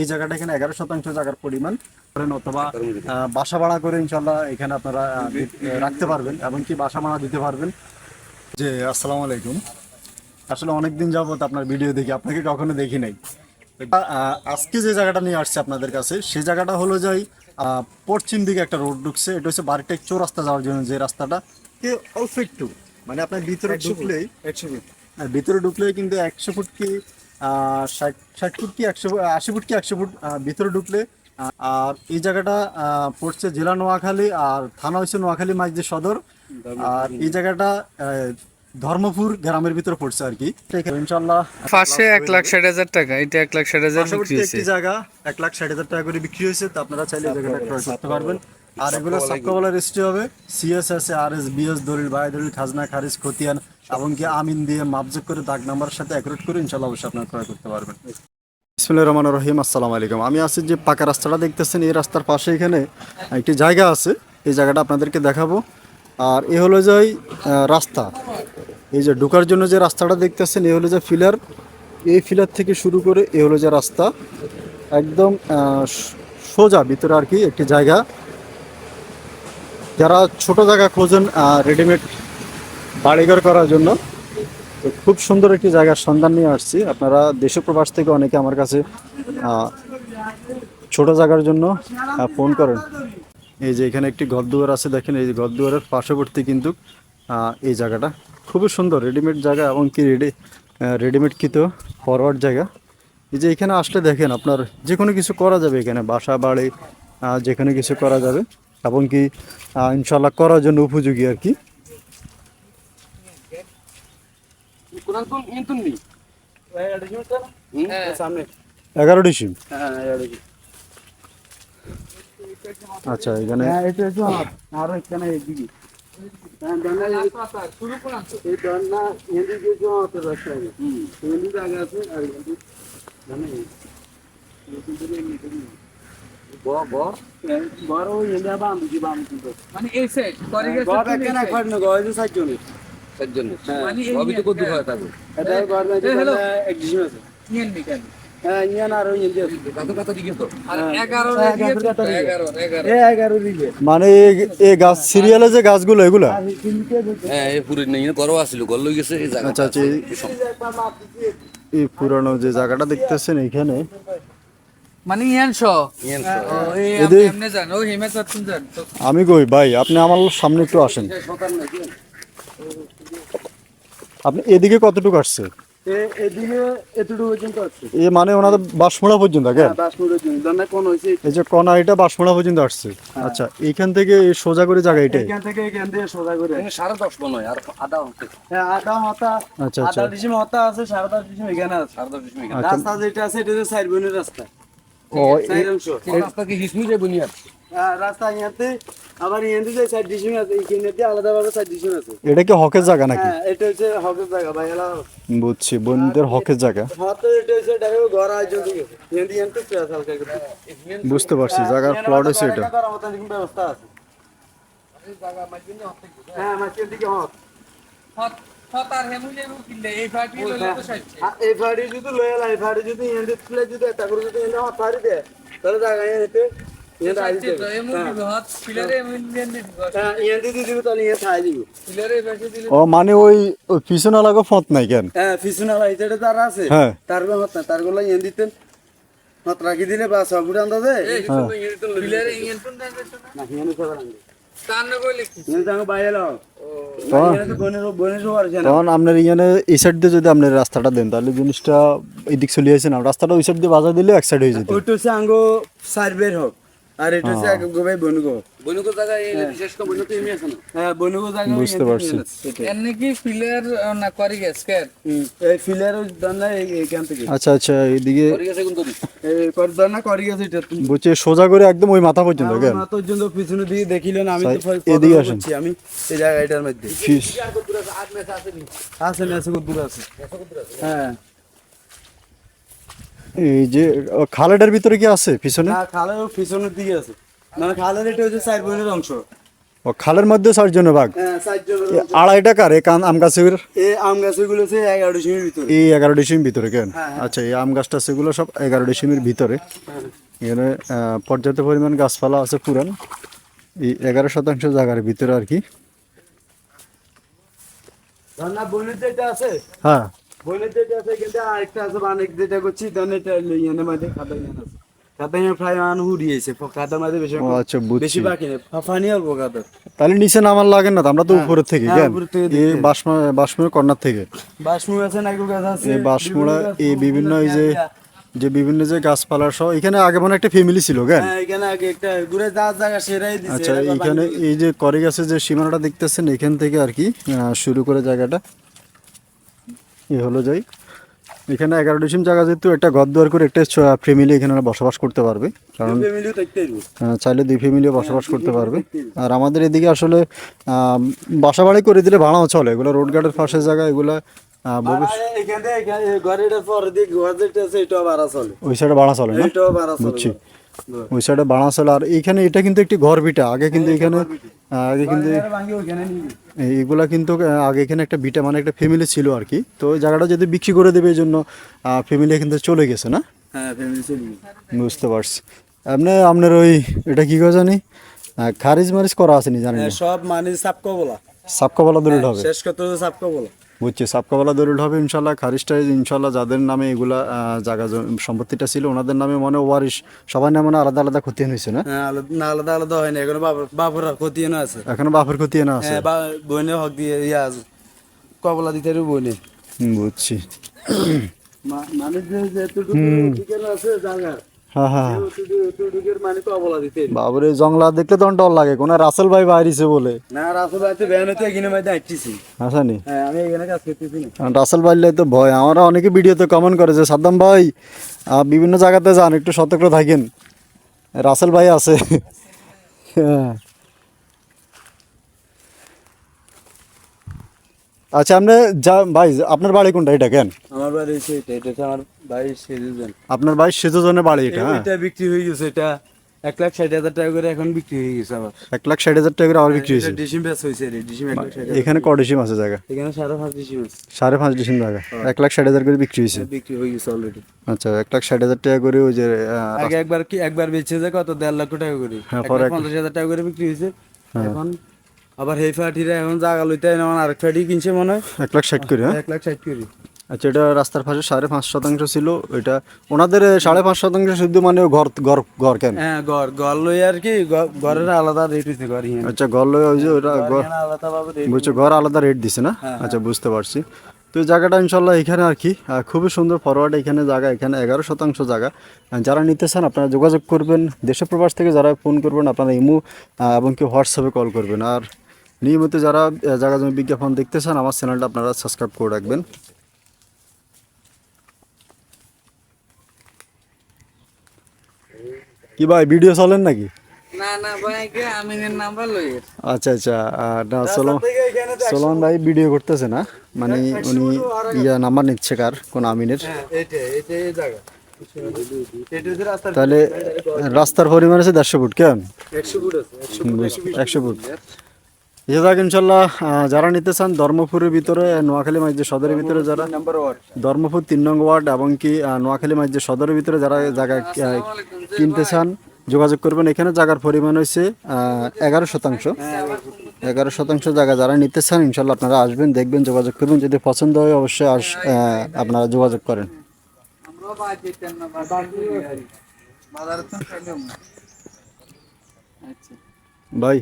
এই জায়গাটা এখানে এগারো শতাংশ জায়গার পরিমাণ করেন অথবা বাসা ভাড়া করে ইনশাল্লাহ এখানে আপনারা রাখতে পারবেন এমনকি বাসা ভাড়া দিতে পারবেন। যে আসসালামু আলাইকুম। আসলে অনেকদিন যাবত আপনার ভিডিও দেখি আপনাকে কখনো দেখি নাই। আজকে যে জায়গাটা নিয়ে আসছে আপনাদের কাছে সে জায়গাটা হলো যাই আহ, পশ্চিম দিকে একটা রোড ঢুকছে এটা হচ্ছে বাড়িটা চৌরাস্তা যাওয়ার জন্য যে রাস্তাটা এ অল্প একটু মানে আপনার ভিতরে ঢুকলেই একশো ফিট আর ভিতরে ঢুকলে কিন্তু একশো ফুট কি ষাট ষাট ফুট কি একশো আশি ফুট কি একশো ফুট ভিতরে ঢুকলে আর এই জায়গাটা পড়ছে জেলা নোয়াখালী আর থানা হচ্ছে নোয়াখালী মাঝদি সদর। আর এই জায়গাটা আহ, ধর্মপুর গ্রামের ভিতরে পড়ছে আর কি। ইনশাল্লাহ পাশে এক লাখ ষাট হাজার টাকা এটা এক লাখ ষাট হাজার বিক্রি হয়েছে। জায়গা এক লাখ ষাট হাজার টাকা করে বিক্রি হয়েছে তো আপনারা চাইলে জায়গাটা ক্রয় করতে পারবেন। আর এগুলো সাবকাওয়ালা রেজিস্ট্রি হবে। CS S R S BS দলিল বাই দলিল খাজনা খারিজ খতিয়ান এমনকি আমিন দিয়ে মাপযোগ করে দাগ নাম্বারের সাথে অ্যাকুরেট করে ইনশাল্লাহ অবশ্যই আপনারা ক্রয় করতে পারবেন। বিসমুল্লাহ রহমান রহিম আসসালামু আলাইকুম। আমি আছি যে পাকা রাস্তাটা দেখতেছেন এই রাস্তার পাশে এখানে একটি জায়গা আছে। এই জায়গাটা আপনাদেরকে দেখাবো। আর এ হলো যে রাস্তা। এই যে ঢোকার জন্য যে রাস্তাটা দেখতেছেন এ হলো যে ফিলার। এই ফিলার থেকে শুরু করে এ হলো যে রাস্তা। একদম সোজা ভিতরে আর কি একটি জায়গা। যারা ছোট জায়গা খোঁজেন রেডিমেড বাড়িঘর করার জন্য খুব সুন্দর একটি জায়গার সন্ধান নিয়ে আসছি। আপনারা দেশ প্রবাস থেকে অনেকে আমার কাছে ছোট জায়গার জন্য ফোন করেন। এই যে এখানে একটি ঘরদুয়ার আছে, দেখেন এই ঘরদুয়ারের পার্শ্ববর্তী কিন্তু এই জায়গাটা। খুবই সুন্দর রেডিমেড জায়গা এবং কি রেডি রেডিমেড কিতো ফরওয়ার্ড জায়গা। এই যে এখানে আসলে দেখেন, আপনার যে কোনো কিছু করা যাবে এখানে, বাসা, বাড়ি যেখানে কিছু করা যাবে। এবং কি ইনশাল্লাহ করার জন্য উপযোগী আর কি। সামনে। এগারো ডিসিম? হ্যাঁ আচ্ছা এখানে এটা একটু আর হ্যাঁ বড় বাম বাম মানে এই সাইড করে গেছে গড় কেন একবার না গড় যে সাইজন সাতজন। মানে এই সবই তো হয়। তাকে এটা গড় না এই hello. এডিশন আছে। নিয়েন নি হ্যাঁ ইয়ান আর ইন্দি আছে কত কত দিকে তো? আর 11 হ্যাঁ, এর দিকে এগারো, এগারো। এগারো এগারো। এ 11 দিকে। মানে এই- এই গাছ সিরিয়ালে যে গাছগুলো এগুলা? হ্যাঁ এই পুরো আসছিল গল লই গেছে এই জায়গা আচ্ছা আচ্ছা এই- এই পুরানো যে জায়গাটা দেখতেছেন এখানে মানে ইয়ান শ। ইয়ান ও এই এদের- এমনি জান ও হিমে চাচ্ছেন জান আমি কই ভাই আপনি আমার সামনে একটু আসেন। আপনি এদিকে কতটুকু আসছে? এ এতটুকু পর্যন্ত আছে এ মানে ওনাদের বাসমোড়া পর্যন্ত কেন হ্যাঁ বাসমুড়ের জন্য দন্না কোন হইছে? এই যে কণা এটা বাসমোড়া পর্যন্ত আসছে। আচ্ছা থেকে সোজা করে জায়গা এখান থেকে এখান থেকে সোজা করে। সাড়ে দশ মনে হয় আর আধা হ্যাঁ আধা মাথা আচ্ছা আচ্ছা। ডিসিম মাথা আছে সাড়ে দশ ডিসিম এখানে আছে। সাড়ে দশ মিনিট আচ্ছা। রাস্তা যেটা আছে এটা বোনের রাস্তা। ও রাস্তা কি হিসমি বুনিয়াদ হ্যাঁ, রাস্তা ইয়াতে আবার ইয়াতে যে সাইড আছে এইখানে আলাদা ভাবে সাইড আছে। এটা কি হকের জায়গা নাকি? হ্যাঁ এটা হচ্ছে হকের জায়গা ভাই এলা বুঝছি বন্ধুদের হকের জায়গা। হতে এটা হচ্ছে ডাইরেক্ট ঘর আয়োজন ইয়াতে ইয়াতে হালকা করে বুঝতে পারছি জায়গার প্লট হচ্ছে এটা। ব্যবস্থা আছে। হ্যাঁ মাছের দিকে হক। হত হত আর কিনলে এই ফাটি লইলে তো সাইছে। এই ফাড়ি যদি লয়ে লাই ফাড়ি যদি ইয়াতে তুলে যদি এটা করে যদি এটা হত ফাড়ি দে তাহলে জায়গা ইয়াতে ইয়াতে আই সাইছে তো এমন দিবে হত পিলারে দিবে হ্যাঁ দিব তাহলে দিব। দিলে ও মানে ওই পিছনে লাগো ফত নাই কেন? হ্যাঁ লাই এটা তার আছে। হ্যাঁ। তার গো হত না তারগুলো ইয়ান দিতেন। হত রাখি দিলে বাস সবুড় আন্দাজে না আনবে। তখন আপনার ইয়ানে এই সাইড দিয়ে যদি আপনার রাস্তাটা দেন তাহলে জিনিসটা এদিক চলে আসে না। রাস্তাটা ওই সাইড দিয়ে বাজার দিলে এক সাইড হয়ে যেত। ওইটা হচ্ছে আঙ্গ সার্ভের হোক। আর এটা হচ্ছে এক গোবাই বনুগো। বনুকো জায়গা এই বিশেষ করে বনুকো এমনি আছে না? হ্যাঁ বনুগো জায়গা বুঝতে পারছি। এনে কি পিলার না করি গেছে কে এই ফিলের দানা এইখান থেকে। আচ্ছা আচ্ছা এইদিকে করে গেছে কোন এই কর দানা করি গেছে এটা তুমি সোজা করে একদম ওই মাথা পর্যন্ত কেন? না পর্যন্ত পিছনের দিকে দেখিলেন আমি তো এদিকে আসেন। আমি এই জায়গাটার মধ্যে। ফিস। আছে? না? আছে দূর আছে? হ্যাঁ। এই যে খালেটার ভিতরে কি আছে পিছনে? খালের পিছনের দিকে আছে। মানে খালের এটা হচ্ছে চার বোনের অংশ। ও খালের মধ্যে চারজনে বাঘ? হ্যাঁ আড়াই টাকার এই কান আম গাছের? এই আম গাছগুলো হচ্ছে এগারো ডিসিমের ভিতরে। এই এগারো ডিসিমের ভিতরে কেন? হ্যাঁ, আচ্ছা এই আম গাছটা সেগুলো সব এগারো ডিসিমের ভিতরে। এখানে পর্যাপ্ত পরিমাণ গাছপালা আছে পুরান। এই এগারো শতাংশ জায়গার ভিতরে আর কি। আছে? হ্যাঁ। বনের যেটা আছে কিন্তু আরেকটা আছে অনেক যেটা করছি ধরেন এটা ইয়ানে মাঝে খাতা ইয়ান আছে। খাতা ইয়ান প্রায় আন হুড়িয়েছে খাতার মাঝে বেশি আচ্ছা বেশি বাকি নেই। ফানি অল্প খাতা। তাহলে নিচে নামার লাগে না আমরা তো উপরের থেকে হ্যাঁ, কেন? উপরের থেকে এই। বাসমা বাসমুড়ের কর্নার থেকে। বাসমু আছে নাইকুল গাছ আছে এই বাসমুড়া এই বিভিন্ন এই যে যে বিভিন্ন যে গাছপালা সহ এখানে আগে মনে হয় একটা ফ্যামিলি ছিল কেন? হ্যাঁ এখানে আগে একটা ঘুরে যা জায়গা সেরাই দিছে আচ্ছা এখানে এই যে করে গেছে যে সীমানাটা দেখতেছেন এখান থেকে আর কি আহ, শুরু করে জায়গাটা। এ হলো যাই। এখানে এগারো ডিসিম জায়গা যেহেতু একটা ঘর দুয়ার করে একটা ফ্যামিলি এখানে বসবাস করতে পারবে। কারণ চাইলে দুই ফ্যামিলিও বসবাস করতে পারবে। আর আমাদের এদিকে আসলে বাসা বাড়ি করে দিলে ভাড়াও চলে। এগুলো রোড গার্ডের পাশের জায়গা এগুলো ওই সাইডে ভাড়া চলে বুঝছি। ওই সাইডে চলে আর এখানে এটা কিন্তু একটি ঘর ভিটা। আগে কিন্তু এখানে আগে কিন্তু এইগুলা কিন্তু আগে এখানে একটা বিটা মানে একটা ফ্যামিলি ছিল আর কি। তো ওই জায়গাটা যদি বিক্রি করে দেবে এই জন্য ফ্যামিলি কিন্তু চলে গেছে না? হ্যাঁ বুঝতে পারছি। আপনি আপনার ওই এটা কি করে জানি? খারিজ মারিজ করা আছে নি জানি না। হ্যাঁ, সব মানে সাপকা বলা। সাপকাবালা দলিল হবে। শেষ করতে সাপকা বলা। বুঝছি। সাপকাবালা দলিল হবে ইনশাল্লাহ খারিজটা ইনশাল্লাহ যাদের নামে এগুলা জায়গা সম্পত্তিটা ছিল ওনাদের নামে মনে ওয়ারিশ সবার নামে মানে আলাদা আলাদা ক্ষতি হয়েছে না? হ্যাঁ আলাদা না আলাদা আলাদা হয় না এখন বাবুর ক্ষতি না আছে। এখনও বাপুর ক্ষতি না আছে? হ্যাঁ বা বইনে হক দিয়ে ইয়া আছে। কবলা দিতে বইনে। বুঝছি। মানে যে যেটুকু দিকের আছে জায়গা হ্যাঁ হ্যাঁ। মানে। বাবরে জংলা দেখলে তখন ডর লাগে। কোন রাসেল ভাই বাইরিছে বলে। না রাসুল ভাইতে ভ্যান হতে এখানে হাসানি হ্যাঁ আমি এখানে কাজ করতেছি রাসেল ভাইলে তো ভয়। আমরা অনেকে ভিডিওতে কমেন্ট করে যে সাদ্দাম ভাই বিভিন্ন জায়গাতে যান একটু সতর্ক থাকেন। রাসেল ভাই আছে। হ্যাঁ। আচ্ছা আপনি যা ভাই আপনার বাড়ি কোনটা? এটা কেন? আমার হচ্ছে এটা এটা হচ্ছে আমার বাড়ি সেজন আপনার বাড়ি সেজনের বাড়ি এটা হ্যাঁ? এটা বিক্রি হয়ে গেছে এটা এক লাখ ষাট হাজার টাকা করে এখন বিক্রি হয়ে গেছে আবার। এক লাখ ষাট হাজার টাকা করে আবার বিক্রি হয়েছে? ডিসিম বেচ হয়েছে রে ডিসিম এক লাখ ষাট এখানে ক ডিসিম আছে জায়গা? এখানে সাড়ে পাঁচ ডিসিম আছে। সাড়ে পাঁচ ডিসিম জায়গা। এক লাখ ষাট হাজার করে বিক্রি হয়েছে? বিক্রি হয়ে গেছে অলরেডি আচ্ছা এক লাখ ষাট হাজার টাকা করে ওই যে আগে একবার কি একবার বেচে যায় কত? দেড় লক্ষ টাকা করে। হ্যাঁ, পরে লাখ পঞ্চাশ হাজার টাকা করে বিক্রি হয়েছে। এখন আবার হেই ফাটিরা এখন জায়গা লইতে হয় না, আমার আরেক ফাটি কিনছে মনে হয়। এক লাখ ষাট করে হ্যাঁ? এক লাখ ষাট করে। আচ্ছা এটা রাস্তার পাশে সাড়ে পাঁচ শতাংশ ছিল এটা ওনাদের সাড়ে পাঁচ শতাংশ শুধু মানে ঘর ঘর ঘর কেন? হ্যাঁ ঘর ঘর লই আর কি ঘরের আলাদা রেট হয়েছে ঘর আচ্ছা ঘর লয়ে ওই যে ওটা ঘর আলাদা ভাবে রেট বুঝছ ঘর আলাদা রেট দিছে না? আচ্ছা বুঝতে পারছি। তো জায়গাটা ইনশাল্লাহ এখানে আর কি খুবই সুন্দর ফরওয়ার্ড এখানে জায়গা এখানে এগারো শতাংশ জায়গা। যারা নিতে চান আপনারা যোগাযোগ করবেন দেশের প্রবাস থেকে যারা ফোন করবেন আপনারা ইমো এবং কি হোয়াটসঅ্যাপে কল করবেন। আর নিয়মিত যারা জায়গা জমি বিজ্ঞাপন দেখতে চান আমার চ্যানেলটা আপনারা সাবস্ক্রাইব করে রাখবেন। কি ভাই ভিডিও চলেন নাকি? না না ভাই কে আমিনের নাম্বার লই আচ্ছা আচ্ছা না সোলম সোলমান ভাই ভিডিও করতেছে না। মানে উনি ইয়া নাম্বার নিচ্ছে কার কোন আমিনের? হ্যাঁ তাহলে রাস্তার পরিমাণ আছে দেড়শো ফুট কেমন? একশো ফুট। যাক ইনশাল্লাহ যারা নিতে চান ধর্মপুরের ভিতরে নোয়াখালী মাইজে সদরের ভিতরে যারা নাম্বার ওয়ার্ড। ধর্মপুর তিন নং ওয়ার্ড এবং কি নোয়াখালী মাইজে সদরের ভিতরে যারা জায়গা কিনতে চান যোগাযোগ করবেন। এখানে জায়গার পরিমাণ হয়েছে এগারো শতাংশ। এগারো শতাংশ। জায়গা যারা নিতে চান ইনশাল্লাহ আপনারা আসবেন দেখবেন যোগাযোগ করবেন। যদি পছন্দ হয় অবশ্যই আস আপনারা যোগাযোগ করেন। ভাই